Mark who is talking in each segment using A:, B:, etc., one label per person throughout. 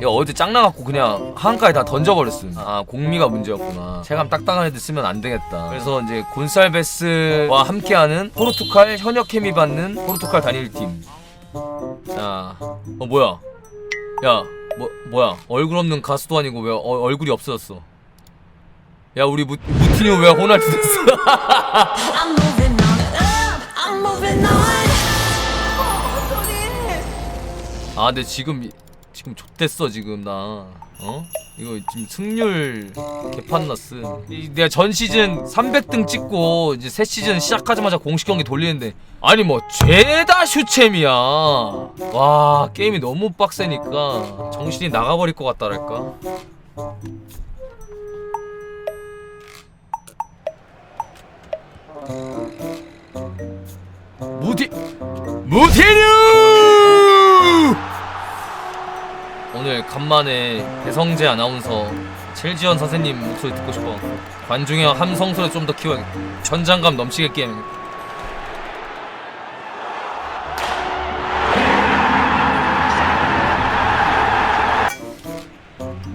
A: 얘 어제 짱나갖고 그냥 한가에 다 던져버렸음. 아 공미가 문제였구나. 체감 딱딱한 애들 쓰면 안 되겠다. 그래서 이제 곤살베스와 함께하는 포르투갈 현역 케미 받는 포르투갈 단일팀. 자어 뭐야? 야 뭐, 뭐야? 얼굴 없는 가수도 아니고 왜 어, 얼굴이 없어졌어? 야 우리 무, 무티뉴 왜 호날두 됐어?
B: I'm moving on up. I'm moving on.
A: 아 근데 지금 이- 지금 좆됐어 지금 나. 어? 이거 지금 승률 개판났어 이- 내가 전 시즌 300등 찍고 이제 새 시즌 시작하자마자 공식 경기 돌리는데 아니 뭐 죄다 슈챔이야. 와 게임이 너무 빡세니까 정신이 나가버릴 것 같다랄까? 무디 무티뉴 간만에 배성재 아나운서 첼지현 선생님 목소리 듣고 싶어 관중의 함성 소리 좀 더 키워야겠다 현장감 넘치게 게임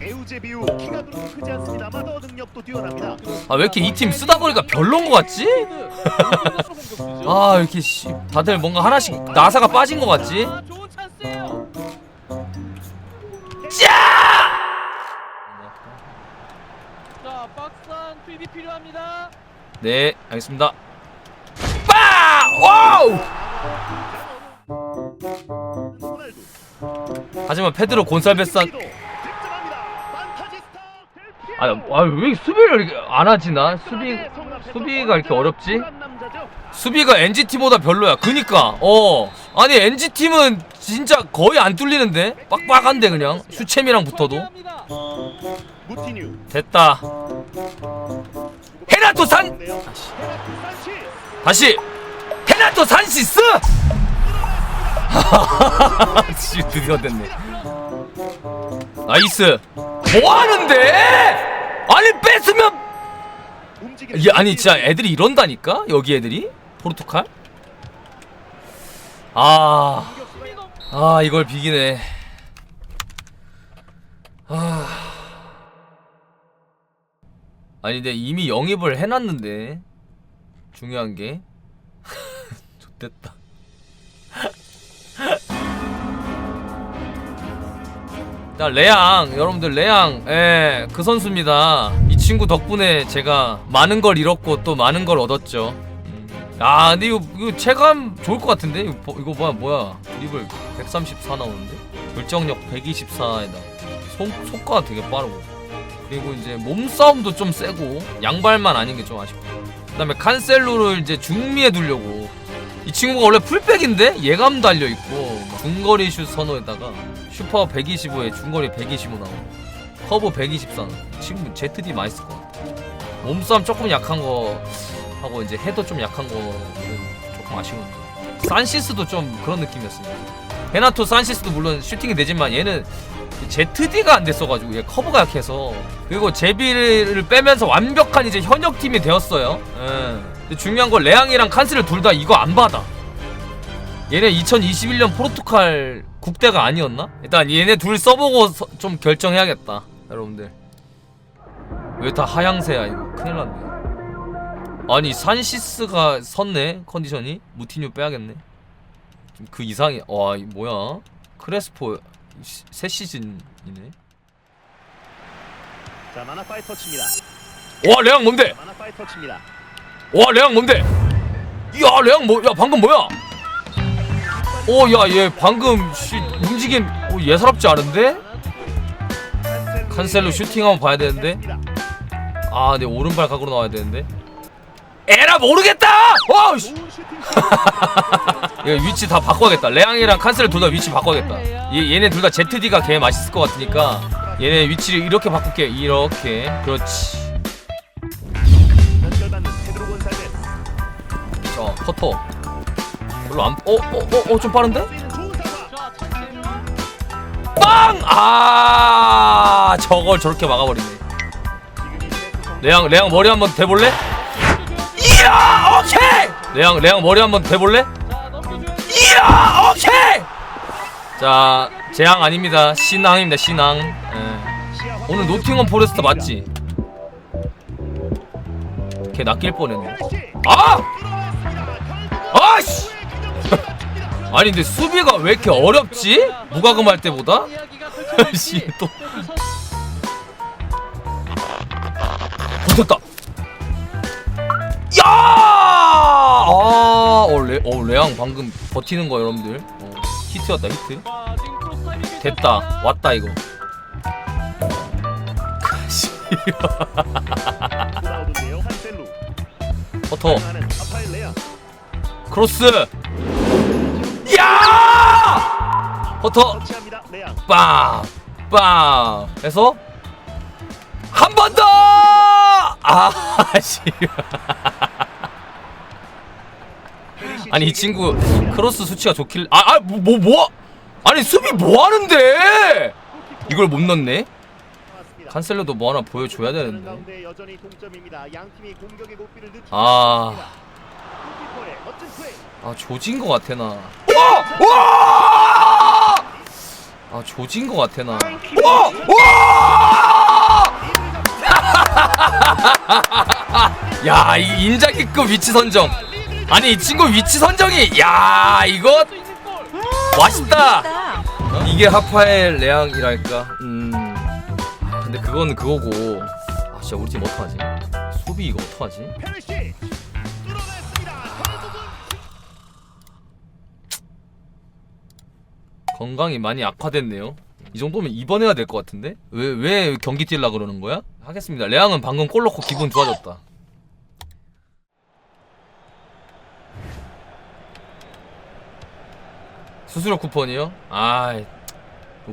C: 에우제비우 키가 그렇게 크지 않습니다만 더 능력도 뛰어납니다.
A: 아 왜 이렇게 이 팀 쓰다 보니까 별론 것 같지? 아 이렇게 씨 다들 뭔가 하나씩 나사가 빠진 것 같지? 네 알겠습니다 빠! 와우! 하지만 페드로.
C: 판타지스타 델피에로.
A: 아, 아, 왜 수비를 이렇게 안 하지 나? 수비 수비가 이렇게 어렵지? 수비가 NG팀보다 별로야. 그니까. 어. 아니 NG팀은 진짜 거의 안 뚫리는데? 빡빡한데 그냥. 슈챔이랑 붙어도. 됐다. 헤나토 산. 다시 헤나토 산시스. 씨 드디어 됐네. 나이스. 뭐 하는데? 아니 뺏으면 이게 아니 진짜 애들이 이런다니까? 여기 애들이? 포르투갈? 아, 아 이걸 비기네. 아, 아니 근데 이미 영입을 해놨는데. 중요한 게. 좋됐다. 자 레앙. 여러분들 레앙. 예, 그 선수입니다. 이 친구 덕분에 제가 많은 걸 잃었고 또 많은 걸 얻었죠. 음. 아 근데 이거, 이거 체감 좋을 것 같은데? 이거, 보- 이거 뭐야 뭐야? 드리블 134 나오는데? 결정력 124에다. 속, 속도가 되게 빠르고 그리고 이제 몸싸움도 좀 세고 양발만 아닌 게 좀 아쉽고. 그 다음에 칸셀로를 이제 중미에 두려고. 이 친구가 원래 풀백인데 예감 달려 있고 중거리 슛 선호에다가 슈퍼 125에 중거리 125 나오고 커브 124 친구 ZD 많이 쓸 것 같아. 몸싸움 조금 약한 거 하고 이제 헤더 좀 약한 거는 조금 아쉬운데 산시스도 좀 그런 느낌이었습니다 베나토 산시스도 물론 슈팅이 되지만 얘는 ZD가 안 됐어가지고 얘 커브가 약해서 그리고 제비를 빼면서 완벽한 이제 현역 팀이 되었어요. 예. 중요한 건 레앙이랑 칸스를 둘 다 이거 안 받아. 얘네 2021년 포르투갈 국대가 아니었나? 일단 얘네 둘 써보고 서- 좀 결정해야겠다, 여러분들. 왜 다 하향세야 이거 큰일 났네. 아니 산시스가 섰네 컨디션이 무티뉴 빼야겠네. 좀그 이상이 와이 뭐야? 크레스포 시- 새 시즌이네.
C: 자 마나 파이 터치입니다.
A: 와 레앙 뭔데?
C: 마나 파이 터치입니다.
A: 와 레앙 뭔데? 야 레앙 뭐? 야 방금 뭐야? 오야 얘 방금 씨, 움직임 오, 예사롭지 않은데? 칸셀로 슈팅 한번 봐야 되는데? 아내 오른발 각으로 나와야 되는데? 에라 모르겠다! 와 씨. 얘 위치 다 바꿔야겠다. 레앙이랑 칸셀 둘 다 위치 바꿔야겠다. 얘 얘네 둘 다 ZD가 개 맛있을 것 같으니까 얘네 위치를 이렇게 바꿀게. 이렇게. 그렇지. 자 커터. 별로 안. 어, 어, 어, 어, 좀 빠른데? 빵! 아, 저걸 저렇게 막아버리네. 레앙, 레앙 머리 한번 대볼래? 레앙, 레앙 머리 한번 대볼래? 이야, 오케이! 자, 재앙 아닙니다. 신앙입니다. 신앙. 예. 오늘 노팅엄 포레스트 맞지? 걔 낚일 뻔했네. 아! 아씨! 아니 근데 수비가 왜 이렇게 어렵지? 무과금 할 때보다? 씨, 또. 레, 어, 레앙 방금 버티는 거 여러분들. 어, 히트였다, 히트. 됐다. 왔다 이거. 버터. 크로스. 야! 버터.
C: 터치합니다. 레아.
A: 빵! 빵! 해서 한 번 더! 아, 씨. 아니 이 친구 크로스 수치가 좋길 아, 아, 뭐, 뭐, 뭐? 아니 수비 뭐 하는데? 이걸 못 넣네? 칸셀로도 뭐 하나 보여줘야 되는데. 아. 아 조진 거 같아 나. 와! 와! 아 조진 거 같아 나. 와! 와! 야, 이 인자기급 위치 선정. 아니 이 친구 위치 선정이 야 이거. 맛있다. 이게 하파의 레앙이랄까. 음. 아, 근데 그거는 그거고. 아 진짜 우리 팀 어떡하지? 수비 이거 어떡하지? 건강이 많이 악화됐네요. 이 정도면 입원해야 될 것 같은데? 왜, 왜 경기 뛸라 그러는 거야? 하겠습니다. 레앙은 방금 골 넣고 기분 좋아졌다. 수수료 쿠폰이요? 아,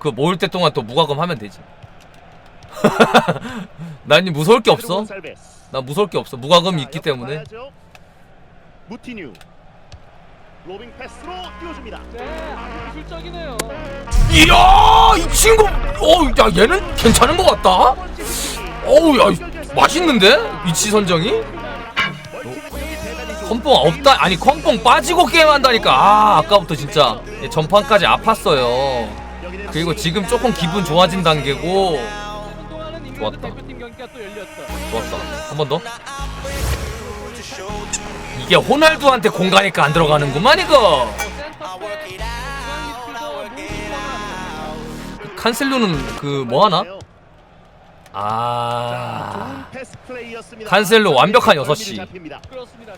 A: 그 모을 때 동안 또 무과금 하면 되지. 난 무서울 게 없어. 나 무서울 게 없어. 무과금
C: 자,
A: 있기 때문에.
C: 무티뉴 로빙 패스로 띄워줍니다.
D: 네, 기술적이네요.
A: 이야, 이 친구, 어, 야, 얘는 괜찮은 것 같다. 어우, 야, 이- 맛있는데? 위치 선정이? 컴뽕 없다. 아니, 컴뽕 빠지고 게임한다니까. 아, 아까부터 진짜 예, 전판까지 아팠어요. 그리고 지금 조금 기분 좋아진 단계고. 좋았다. 좋았다. 한 번 더. 이게 호날두한테 공 가니까 안 들어가는구만 이거. 칸셀로는 그 뭐 하나? 아.
C: 칸셀로 완벽한 6시
D: 그렇습니다.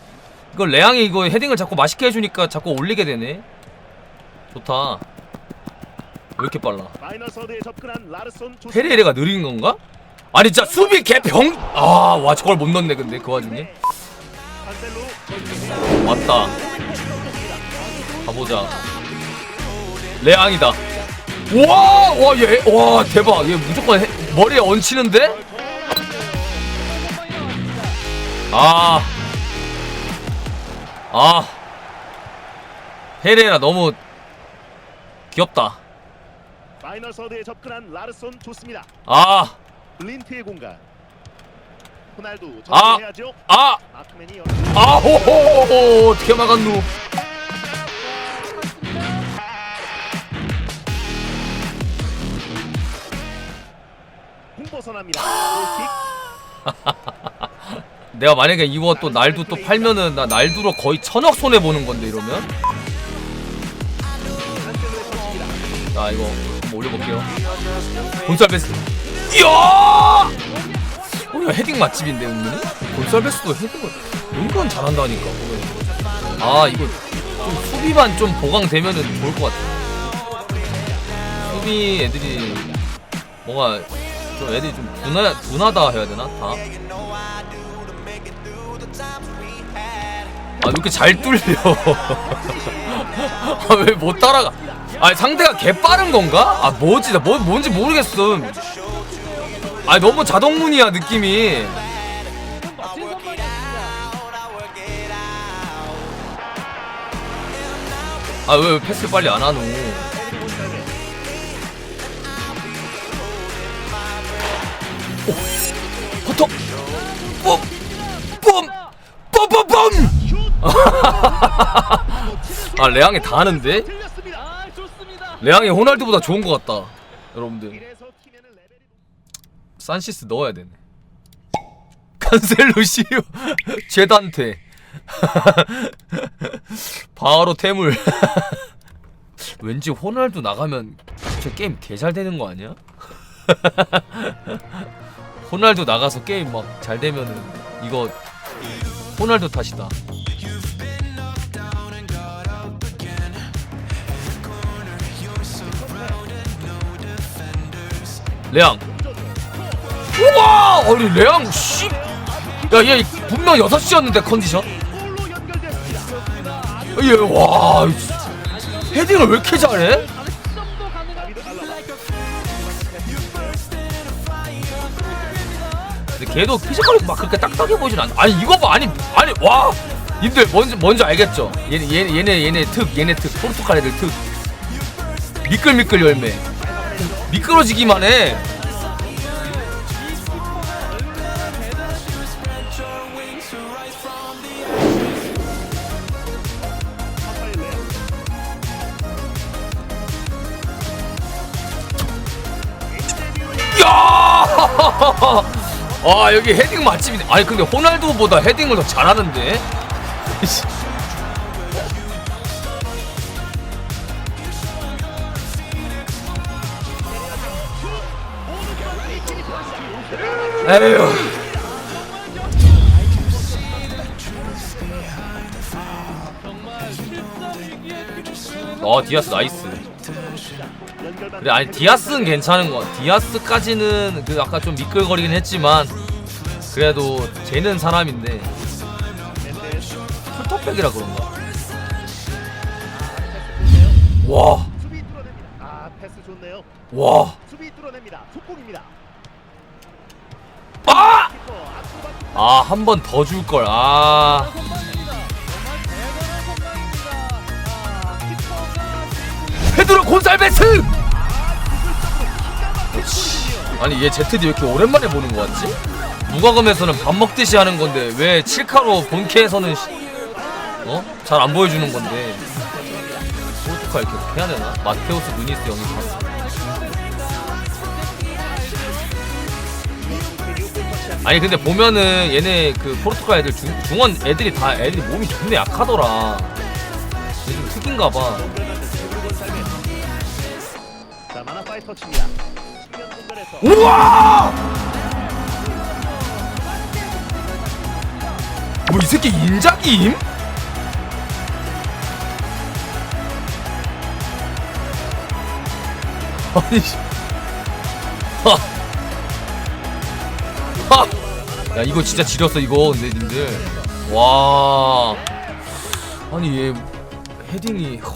A: 이거 레앙이 이거 헤딩을 자꾸 맛있게 해주니까 자꾸 올리게 되네. 좋다. 왜 이렇게 빨라?
C: 마이너 서드에 접근한 라르손 조스.
A: 페레이레가 느린 건가? 아니 진짜 수비 개병. 아와 저걸 못 넣네 근데 그 와중에 왔다. 가보자. 레앙이다. 와와얘와 대박 얘 무조건 해, 머리에 얹히는데? 아. 아. 페레라 너무 귀엽다.
C: 마이너 서드에 접근한 라르손 좋습니다.
A: 아.
C: 블린트의 공간. 호날두
A: 아.
C: 접근해야죠.
A: 아.
C: 마크맨이
A: 아, 호호호호. 어떻게 막았누?
C: 홍보선합니다. 골킥.
A: 내가 만약에 이거 또 날두 또 팔면은 나 날두로 거의 천억 손해 보는 건데 이러면. 자 이거 한번 올려볼게요. 곤살베스. 이야! 어, 야, 헤딩 맛집인데 은근히? 곤살베스도 헤딩을 은근 잘한다니까. 아 이거 좀 수비만 좀 보강되면은 좋을 것 같아. 수비 애들이 뭔가 좀 애들이 좀 둔하, 둔하다 해야 되나 다? 아, 왜 이렇게 잘 뚫려? 아, 왜 못 따라가? 아, 상대가 개 빠른 건가? 아, 뭐지? 나 뭐, 뭔지 모르겠음. 아, 너무 자동문이야, 느낌이. 아, 왜, 왜 패스 빨리 안 하노? 아, 레앙이 다 하는데? 레앙이 호날두보다 좋은 것 같다 여러분들. 산시스 넣어야 되네. 칸셀로 시오 제단테. 바로 태물. 왠지 호날두 나가면 진짜 게임 개잘 되는 거 아니야? 호날두 나가서 게임 막 잘 되면은 이거 호날두 탓이다 레앙 우와! 아니 레앙 씨. 야, 얘 분명 6시였는데 컨디션.
C: 골로 연결됐습니다.
A: 얘 와. 씨. 헤딩을 왜 이렇게 잘해? 근데 걔도 피지컬이 막 그렇게 딱딱해 보진 않아. 아니 이거 봐. 아니 아니 와. 님들 뭔지 뭔지 알겠죠? 얘네 얘네 얘네 얘네 특 얘네 특 포르투갈 애들 특 미끌미끌 열매 미끄러지기만 해. 야! 아 여기 헤딩 맛집이네. 아니 근데 호날두보다 헤딩을 더 잘하는데. 에휴. 어 디아스 나이스. 그래 아니 디아스는 괜찮은 거. 디아스까지는 그 아까 좀 미끌거리긴 했지만 그래도 쟤는 사람인데 풀터백이라 그런가? 와.
C: 아.
A: 와,
C: 수비 뚫어냅니다. 속공입니다.
A: 아 한 번 더 줄 걸. 아, 페드로 곤살베스. 아니 얘 ZD 왜 이렇게 오랜만에 보는 거 같지? 무과금에서는 밥 먹듯이 하는 건데 왜 칠카로 본캐에서는 시- 어? 잘 안 보여주는 건데 포르투갈 계속 해야 되나? 마테우스 누니스 영입 봤어 아니 근데 보면은 얘네 그 포르투갈 애들 중, 중원 애들이 다 애들이 몸이 존나 약하더라 얘좀 특인가 봐
C: 자 마나 파이 터치입니다. 측면 공간에서
A: 우와! 뭐 이 새끼 인자기임? 아니. 하. 야 이거 진짜 지렸어 이거 근데 님들 와 아니 얘 헤딩이 허.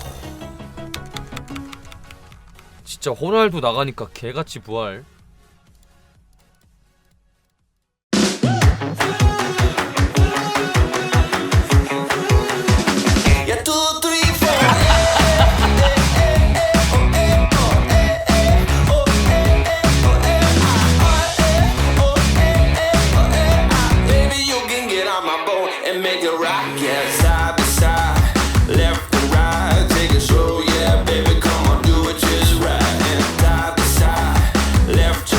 A: 진짜 호날두 나가니까 개같이 부활